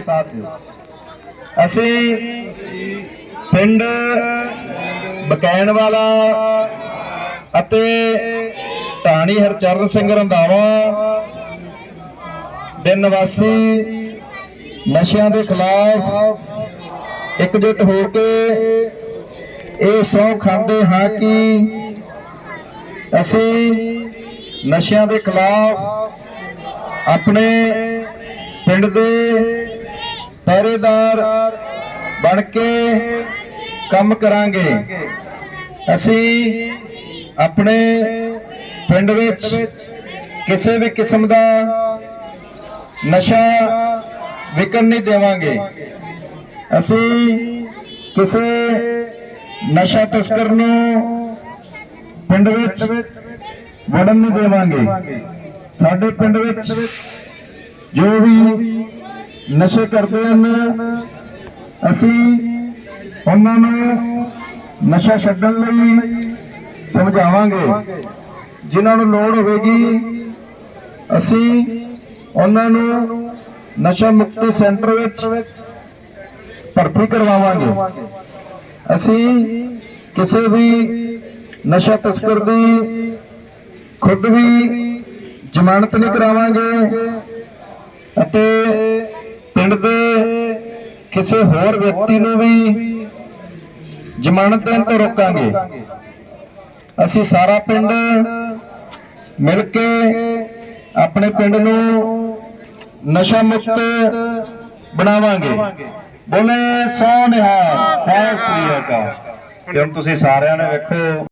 ਸਾਥ ਦਿਓ। ਅਸੀਂ ਪਿੰਡ ਬਕੈਣ ਵਾਲਾ ਅਤੇ ਢਾਣੀ ਹਰਚਰਨ ਸਿੰਘ ਰੰਧਾਵਾ ਦੇ ਨਿਵਾਸੀ ਨਸ਼ਿਆਂ ਦੇ ਖਿਲਾਫ ਇਕਜੁੱਟ ਹੋ ਕੇ ਇਹ ਸਹੁੰ ਖਾਂਦੇ ਹਾਂ ਕਿ ਅਸੀਂ ਨਸ਼ਿਆਂ ਦੇ ਖਿਲਾਫ ਆਪਣੇ ਪਿੰਡ ਦੇ ਪਹਿਰੇਦਾਰ ਬਣ ਕੇ ਕੰਮ ਕਰਾਂਗੇ। ਅਸੀਂ ਆਪਣੇ ਪਿੰਡ ਵਿੱਚ ਕਿਸੇ ਵੀ ਕਿਸਮ ਦਾ ਨਸ਼ਾ ਵਿਕਣ ਨਹੀਂ ਦੇਵਾਂਗੇ। ਅਸੀਂ ਕਿਸੇ ਨਸ਼ਾ ਤਸਕਰ ਨੂੰ ਪਿੰਡ ਵਿੱਚ ਵੜਨ ਨਹੀਂ ਦੇਵਾਂਗੇ। ਸਾਡੇ ਪਿੰਡ ਵਿੱਚ ਜੋ ਵੀ ਨਸ਼ੇ ਕਰਦੇ ਹਨ। ਅਸੀਂ ਉਹਨਾਂ ਨੂੰ ਨਸ਼ਾ ਛੱਡਣ ਲਈ ਸਮਝਾਵਾਂਗੇ। ਜਿਨ੍ਹਾਂ ਨੂੰ ਲੋੜ ਹੋਵੇਗੀ ਅਸੀਂ ਉਹਨਾਂ ਨੂੰ ਨਸ਼ਾ ਮੁਕਤੀ ਸੈਂਟਰ ਵਿੱਚ ਭਰਤੀ ਕਰਵਾਵਾਂਗੇ। ਅਸੀਂ ਕਿਸੇ ਵੀ ਨਸ਼ਾ ਤਸਕਰ ਦੀ ਖੁਦ ਵੀ ਜ਼ਮਾਨਤ ਨਹੀਂ ਕਰਾਵਾਂਗੇ। ਪਿੰਡ ਦੇ ਕਿਸੇ ਹੋਰ ਵਿਅਕਤੀ ਨੂੰ ਵੀ ਜ਼ਮਾਨਤ ਦੇਣ ਤੋਂ ਰੋਕਾਂਗੇ। ਅਸੀਂ ਸਾਰਾ ਪਿੰਡ ਮਿਲ ਕੇ ਆਪਣੇ ਪਿੰਡ ਨੂੰ ਨਸ਼ਾ ਮੁਕਤ ਬਣਾਵਾਂਗੇ। ਬੋਲੇ ਸੋਨਿਹਾ ਸਤਿ ਸ੍ਰੀ ਅਕਾਲ। ਤੇ ਤੁਸੀਂ ਸਾਰਿਆਂ ਨੇ ਵੇਖੋ।